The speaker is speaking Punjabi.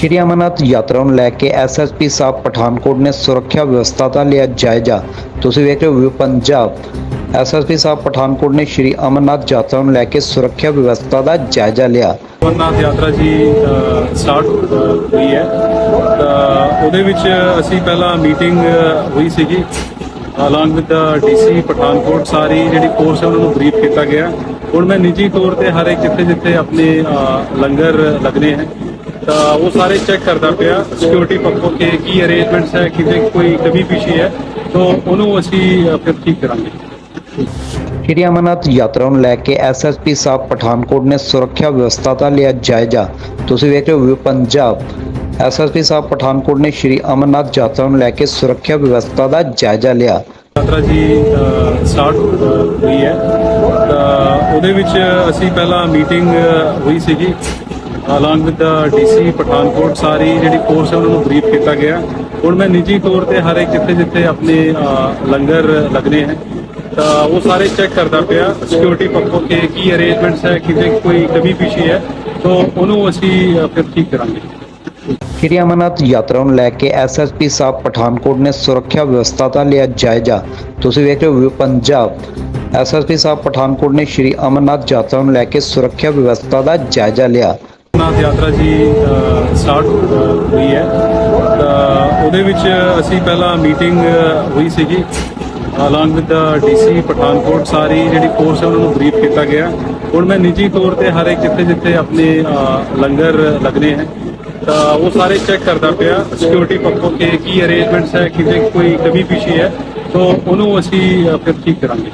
ਸ਼੍ਰੀ ਅਮਰਨਾਥ ਯਾਤਰਾ ਨੂੰ ਲੈ ਕੇ ਐਸਐਸਪੀ ਸਾਹਿਬ ਪਠਾਨਕੋਟ ਨੇ ਸੁਰੱਖਿਆ ਵਿਵਸਥਾ ਦਾ ਲਿਆ ਜਾਇਜ਼ਾ। ਤੁਸੀਂ ਵੇਖ ਰਹੇ ਹੋ ਵਿਊ ਪੰਜਾਬ। ਐਸਐਸਪੀ ਸਾਹਿਬ ਪਠਾਨਕੋਟ ਨੇ ਸ਼੍ਰੀ ਅਮਰਨਾਥ ਯਾਤਰਾ ਨੂੰ ਲੈ ਕੇ ਸੁਰੱਖਿਆ ਵਿਵਸਥਾ ਦਾ ਜਾਇਜ਼ਾ ਲਿਆ। ਅਮਰਨਾਥ ਯਾਤਰਾ ਜੀ ਸਟਾਰਟ ਹੋਈ ਹੈ। ਉਹਦੇ ਵਿੱਚ ਅਸੀਂ ਪਹਿਲਾਂ ਮੀਟਿੰਗ ਹੋਈ ਸੀਗੀ। Along with the DC Pathankot ਸਾਰੀ ਜਿਹੜੀ ਫੋਰਸ ਹੈ, ਉਹਨਾਂ ਨੂੰ ਬਰੀਫ ਕੀਤਾ ਗਿਆ। ਹੁਣ ਮੈਂ ਨਿੱਜੀ ਤੌਰ ਤੇ ਹਰ ਇੱਕ ਜਿੱਥੇ ਜਿੱਥੇ ਆਪਣੇ ਲੰਗਰ ਲੱਗਣੇ ਹੈ। ਤਾਂ ਉਹ ਸਾਰੇ ਚੈੱਕ ਕਰਦਾ ਪਿਆ ਸਿਕਿਉਰਿਟੀ ਪੱਖੋਂ ਕਿ ਕੀ ਅਰੇਂਜਮੈਂਟਸ ਹੈ ਕਿਤੇ ਕੋਈ ਕਮੀ ਪੇਸ਼ੀ ਹੈ ਤਾਂ ਉਹਨੂੰ ਅਸੀਂ ਫਿਰ ਠੀਕ ਕਰਾਂਗੇ। ਸ਼੍ਰੀ ਅਮਰਨਾਥ ਯਾਤਰਾ ਨੂੰ ਲੈ ਕੇ ਐਸਐਸਪੀ ਸਾਹਿਬ ਪਠਾਨਕੋਟ ਨੇ ਸੁਰੱਖਿਆ ਵਿਵਸਥਾ ਦਾ ਲਿਆ ਜਾਇਜ਼ਾ। ਤੁਸੀਂ ਵੇਖ ਰਹੇ ਹੋ ਪੰਜਾਬ। ਐਸਐਸਪੀ ਸਾਹਿਬ ਪਠਾਨਕੋਟ ਨੇ ਸ਼੍ਰੀ ਅਮਰਨਾਥ ਯਾਤਰਾ ਨੂੰ ਲੈ ਕੇ ਸੁਰੱਖਿਆ ਵਿਵਸਥਾ ਦਾ ਜਾਇਜ਼ਾ ਲਿਆ। ਯਾਤਰਾ ਜੀ ਸਟਾਰਟ ਹੋਈ ਹੈ। ਉਹਦੇ ਵਿੱਚ ਅਸੀਂ ਪਹਿਲਾਂ ਮੀਟਿੰਗ ਹੋਈ ਸੀਗੀ। ਅਲੰਗ ਵਿਦ ਡੀਸੀ ਪਠਾਨਕੋਟ ਸਾਰੀ ਜਿਹੜੀ ਫੋਰਸ ਹੈ, ਉਹਨਾਂ ਨੂੰ ਬਰੀਫ ਕੀਤਾ ਗਿਆ। ਹੁਣ ਮੈਂ ਨਿੱਜੀ ਤੌਰ ਤੇ ਹਰ ਇੱਕ ਜਿੱਥੇ ਜਿੱਥੇ ਆਪਣੇ ਲੰਗਰ ਲੱਗਣੇ ਹੈ, ਤਾਂ ਉਹ ਸਾਰੇ ਚੈੱਕ ਕਰਦਾ ਪਿਆ। ਸਿਕਿਉਰਿਟੀ ਪੱਖੋਂ ਕਿ ਕੀ ਅਰੇਂਜਮੈਂਟਸ ਹੈ, ਕਿਤੇ ਕੋਈ ਕਮੀ ਪੇਸ਼ੀ ਹੈ, ਤਾਂ ਉਹਨੂੰ ਅਸੀਂ ਫਿਰ ਠੀਕ ਕਰਾਂਗੇ। ਸ਼੍ਰੀ ਅਮਰਨਾਥ ਯਾਤਰਾ ਨੂੰ ਲੈ ਕੇ ਐਸਐਸਪੀ ਸਾਹਿਬ ਪਠਾਨਕੋਟ ਨੇ ਸੁਰੱਖਿਆ ਵਿਵਸਥਾ ਦਾ ਲਿਆ ਜਾਇਜ਼ਾ। ਤੁਸੀਂ ਵੇਖ ਰਹੇ ਹੋ ਪੰਜਾਬ। ਐਸਐਸਪੀ ਸਾਹਿਬ ਪਠਾਨਕੋਟ ਨੇ ਸ਼੍ਰੀ ਅਮਰਨਾਥ ਯਾਤਰਾ ਨੂੰ ਲੈ ਕੇ ਸੁਰੱਖਿਆ ਵਿਵਸਥਾ ਦਾ ਜਾਇਜ਼ਾ ਲਿਆ। ਅਮਰਨਾਥ ਯਾਤਰਾ ਜੀ ਸਟਾਰਟ ਹੋਈ ਹੈ। ਤਾਂ ਉਹਦੇ ਵਿੱਚ ਅਸੀਂ ਪਹਿਲਾਂ ਮੀਟਿੰਗ ਹੋਈ ਸੀਗੀ along with the DC Pathankot ਸਾਰੀ ਜਿਹੜੀ ਫੋਰਸ ਹੈ, ਉਹਨਾਂ ਨੂੰ ਬਰੀਫ ਕੀਤਾ ਗਿਆ। ਹੁਣ ਮੈਂ ਨਿੱਜੀ ਤੌਰ ਤੇ ਹਰ ਇੱਕ ਜਿੱਥੇ ਜਿੱਥੇ ਆਪਣੇ ਲੰਗਰ ਲੱਗਣੇ ਹੈ, ਤਾਂ ਉਹ ਸਾਰੇ ਚੈੱਕ ਕਰਦਾ ਪਿਆ। ਸਿਕਿਉਰਿਟੀ ਪੱਖੋਂ ਕਿ ਕੀ ਅਰੇਂਜਮੈਂਟਸ ਹੈ ਕਿਤੇ ਕੋਈ ਕਮੀ ਪੇਸ਼ੀ ਹੈ, ਤਾਂ ਉਹਨੂੰ ਅਸੀਂ ਫਿਰ ਠੀਕ ਕਰਾਂਗੇ।